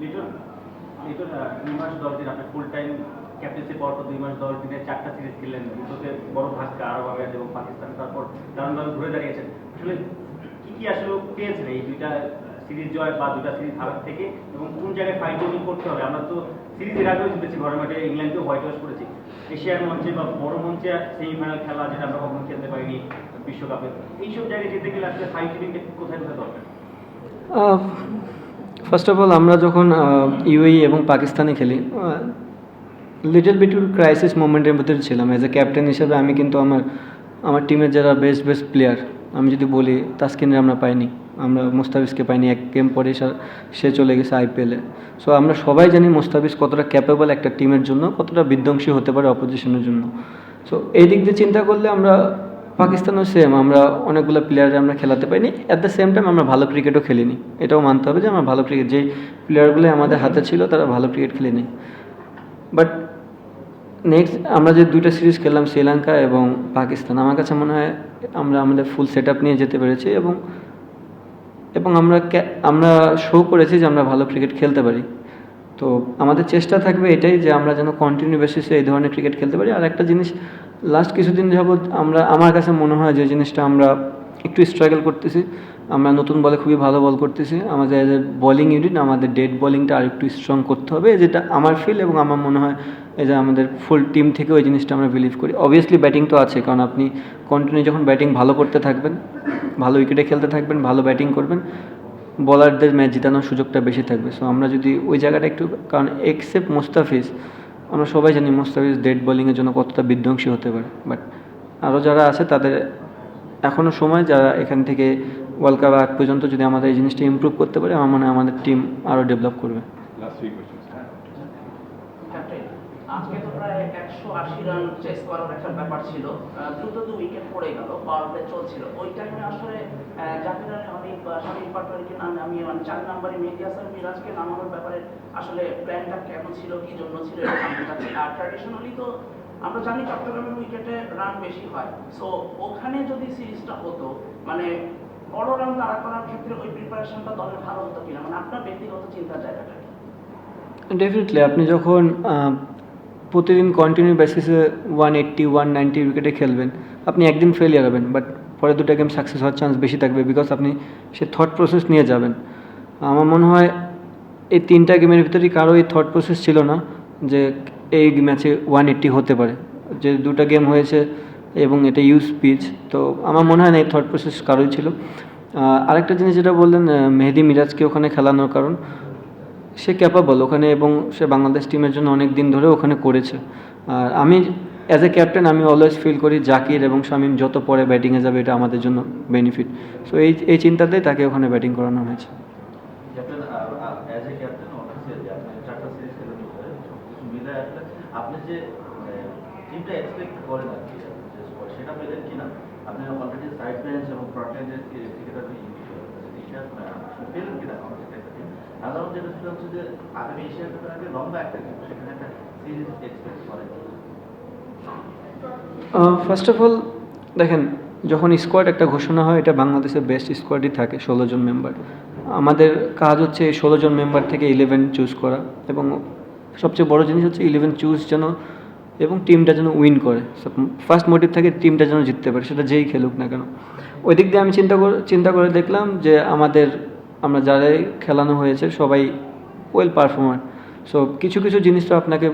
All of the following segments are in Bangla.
লিটন লিটন দুই মাস দশ দিন আপনি ফুল টাইম ক্যাপ্টেন্সি পর দুই মাস দশ দিনে চারটা সিরিজ খেললেন। বড় ধাক্কা আরব আমিরাত পাকিস্তান তারপর দারুণভাবে ঘুরে দাঁড়িয়েছেন। আসলে কি কি আসলে এই দুইটা সিরিজ জয় বা দুটা সিরিজ হারার থেকে এবং কোন জায়গায় ফাইন টিউনিং করতে হবে? আমরা তো সিরিজ আগেও জিতেছি, ঘরের মাঠে ইংল্যান্ডকেও হোয়াইট ওয়াশ করেছি। এশিয়ার মঞ্চে বা বড় মঞ্চে সেমিফাইনাল খেলা যেটা আমরা কখনো খেলতে পারিনি বিশ্বকাপে। এইসব জায়গায় যেতে গেলে আসলে টিউনিংটা কোথায় কোথায় দরকার? ফার্স্ট অফ অল আমরা যখন ইউএই এবং পাকিস্তানে খেলি লিটল বিট ক্রাইসিস মোমেন্টের ভিতরে ছিলাম. অ্যাজ এ ক্যাপ্টেন হিসেবে আমি কিন্তু আমার আমার টিমের যারা বেস্ট বেস্ট প্লেয়ার আমি যদি বলি, তাস্কিনের আমরা পাইনি। আমরা মোস্তাফিজকে পাইনি। এক গেম পরে সে চলে গেছে আইপিএলে সো আমরা সবাই জানি মোস্তাফিজ কতটা ক্যাপেবল একটা টিমের জন্য, কতটা বিধ্বংসী হতে পারে অপোজিশনের জন্য। সো এই দিক দিয়ে চিন্তা করলে আমরা পাকিস্তানও সেম আমরা অনেকগুলো প্লেয়ারে আমরা খেলাতে পাইনি অ্যাট দ্য সেম টাইম আমরা ভালো ক্রিকেটও খেলিনি। এটাও মানতে হবে যে, আমরা ভালো ক্রিকেট যেই প্লেয়ারগুলো আমাদের হাতে ছিল, তারা ভালো ক্রিকেট খেলেনি। বাট নেক্সট আমরা যে দুইটা সিরিজ খেললাম, শ্রীলঙ্কা এবং পাকিস্তান, আমার কাছে মনে হয় আমরা আমাদের ফুল সেট নিয়ে যেতে পেরেছি এবং এবং আমরা আমরা শো করেছি যে আমরা ভালো ক্রিকেট খেলতে পারি। তো আমাদের চেষ্টা থাকবে এটাই যে আমরা যেন কন্টিনিউ বেসিসে এই ধরনের ক্রিকেট খেলতে পারি। আর একটা জিনিস লাস্ট কিছুদিন যাবৎ আমরা, আমার কাছে মনে হয় যে জিনিসটা আমরা একটু স্ট্রাগল করতেছি। আমরা নতুন বলে খুবই ভালো বল করতেছি। আমাদের এ বোলিং ইউনিট আমাদের ডেড বোলিংটা আর একটু স্ট্রং করতে হবে, যেটা আমার ফিল এবং আমার মনে হয় এই যে আমাদের ফুল টিম থেকে ওই জিনিসটা আমরা বিলিভ করি। অবভিয়াসলি ব্যাটিং তো আছে, কারণ আপনি কন্টিনিউ যখন ব্যাটিং ভালো করতে থাকবেন, ভালো উইকেটে খেলতে থাকবেন, ভালো ব্যাটিং করবেন বলারদের ম্যাচ জেতানোর সুযোগটা বেশি থাকবে। সো আমরা যদি ওই জায়গাটা একটু, কারণ এক্সেপ্ট মোস্তাফিজ আমরা সবাই জানি মোস্তাফিজ ডেড বোলিংয়ের জন্য কতটা বিধ্বংসী হতে পারে। বাট আরও যারা আছে, তাদের এখনও সময়, যারা এখান থেকে ওয়ার্ল্ড কাপ আগ পর্যন্ত যদি আমাদের এই জিনিসটা ইম্প্রুভ করতে পারে, আমার মনে হয় আমাদের টিম আরও ডেভেলপ করবে। আশি রান চেস করার একটা ব্যাপার ছিল। দ্রুত দু উইকেট পড়ে গেল পাওয়ার প্লে চলছিল। ওই টাইমে আসলে জাকির অনেক শামীম পাটোয়ারিকে নামে আমি মানে চার নম্বরে মেহেদি হাসান মিরাজকে নামানোর ব্যাপারে আসলে প্ল্যানটা কেন ছিল, কি জন্য ছিল আর ট্র্যাডিশনালি তো আমরা জানি চট্টগ্রামের উইকেটে রান বেশি হয়। সো ওখানে যদি সিরিজটা হতো মানে বড় রান তাড়া করার ক্ষেত্রে ওই প্রিপারেশনটা দলের ভালো হতো কিনা? মানে আপনার ব্যক্তিগত চিন্তার জায়গাটা ডেফিনেটলি আপনি যখন প্রতিদিন কন্টিনিউ বেসিসে ওয়ান এইট্টি ওয়ান নাইনটি উইকেটে খেলবেন। আপনি একদিন ফেলিয়ার হবেন বাট পরে দুটো গেম সাকসেস হওয়ার চান্স বেশি থাকবে বিকজ আপনি সে থট প্রসেস নিয়ে যাবেন। আমার মনে হয় এই তিনটা গেমের ভিতরেই কারও এই থট প্রসেস ছিল না যে এই ম্যাচে ওয়ান এইট্টি হতে পারে। যে দুটো গেম হয়েছে এবং এটা ইউজ পিচ তো আমার মনে হয় না এই থট প্রসেস কারোই ছিল। আরেকটা জিনিস যেটা বললেন মেহেদি মিরাজকে ওখানে খেলানোর কারণ। সে ক্যাপাবল ওখানে এবং সে বাংলাদেশ টিমের জন্য অনেক দিন ধরে ওখানে করেছে। আর আমি অ্যাজ এ ক্যাপ্টেন আমি অলওয়েজ ফিল করি জাকির এবং শামিম যত পরে ব্যাটিংয়ে যাবে, এটা আমাদের জন্য বেনিফিট সো এই এই চিন্তাতেই তাকে ওখানে ব্যাটিং করানো হয়েছে। আপনি যে টিমটা এক্সপেক্ট করেন আর কি সেটা পেলেন আপনি অলরেডি সাইড এবং একটা টিম যেটা সেটা হচ্ছে যে আগামী এশিয়া কাপের আগে লম্বা একটা টিম সেখানে একটা সিরিজ এক্সপেক্ট করেন ফার্স্ট অফ অল দেখেন, যখন স্কোয়াড একটা ঘোষণা হয়, এটা বাংলাদেশের বেস্ট স্কোয়াডই থাকে, ষোলো জন মেম্বার আমাদের কাজ হচ্ছে এই ষোলো জন মেম্বার থেকে ইলেভেন চুজ করা, এবং সবচেয়ে বড় জিনিস হচ্ছে ইলেভেন চুজ যেন, এবং টিমটা যেন উইন করে। ফার্স্ট মোটিভ থাকে টিমটা যেন জিততে পারে, সেটা যেই খেলুক না কেন। ওই দিক দিয়ে আমি চিন্তা করে চিন্তা করে দেখলাম যে আমাদের, আমরা যারাই খেলানো হয়েছে সবাই ওয়েল পারফর্মার সো কিছু কিছু জিনিস তো আপনাকে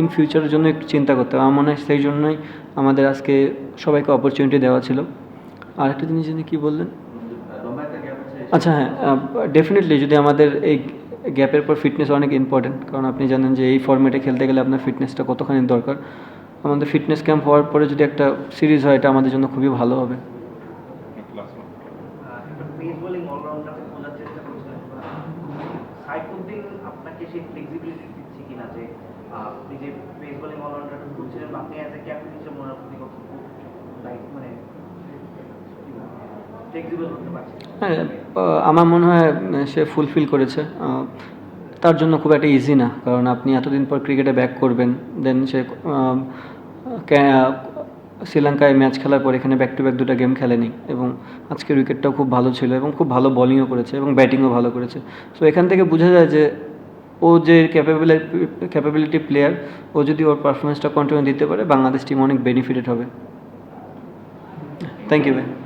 ইন ফিউচারের জন্য একটু চিন্তা করতে হবে। আমার মনে হয় সেই জন্যই আমাদের আজকে সবাইকে অপরচুনিটি দেওয়া ছিল। আর একটা জিনিস যিনি কী বললেন? আচ্ছা হ্যাঁ ডেফিনেটলি যদি আমাদের এই গ্যাপের পর ফিটনেস অনেক ইম্পর্টেন্ট কারণ আপনি জানেন যে এই ফর্মেটে খেলতে গেলে আপনার ফিটনেসটা কতখানি দরকার। আমাদের ফিটনেস ক্যাম্প হওয়ার পরে যদি একটা সিরিজ হয়, এটা আমাদের জন্য খুবই ভালো হবে Last one. পেস বোলিং অলরাউন্ডারকে খোঁজার চেষ্টা করছিলেন সাইফুদ্দিন আপনাকে সেই ফ্লেক্সিবিলিটি দিচ্ছে কিনা যে যে pace bowling as a captain হিসেবে মনে হ্যাঁ আমার মনে হয় সে ফুলফিল করেছে। তার জন্য খুব একটা ইজি না, কারণ আপনি এতদিন পর ক্রিকেটে ব্যাক করবেন দেন সে শ্রীলঙ্কায় ম্যাচ খেলার পর এখানে ব্যাক টু ব্যাক দুটো গেম খেলেনি, এবং আজকের উইকেটটাও খুব ভালো ছিল, এবং খুব ভালো বলিংও করেছে, এবং ব্যাটিংও ভালো করেছে। সো এখান থেকে বোঝা যায় যে ও যে ক্যাপেবিলিটি ক্যাপাবিলিটি প্লেয়ার ও যদি ওর পারফরমেন্সটা কন্টিনিউ দিতে পারে, বাংলাদেশ টিম অনেক বেনিফিটেড হবে। থ্যাংক ইউ ভাই।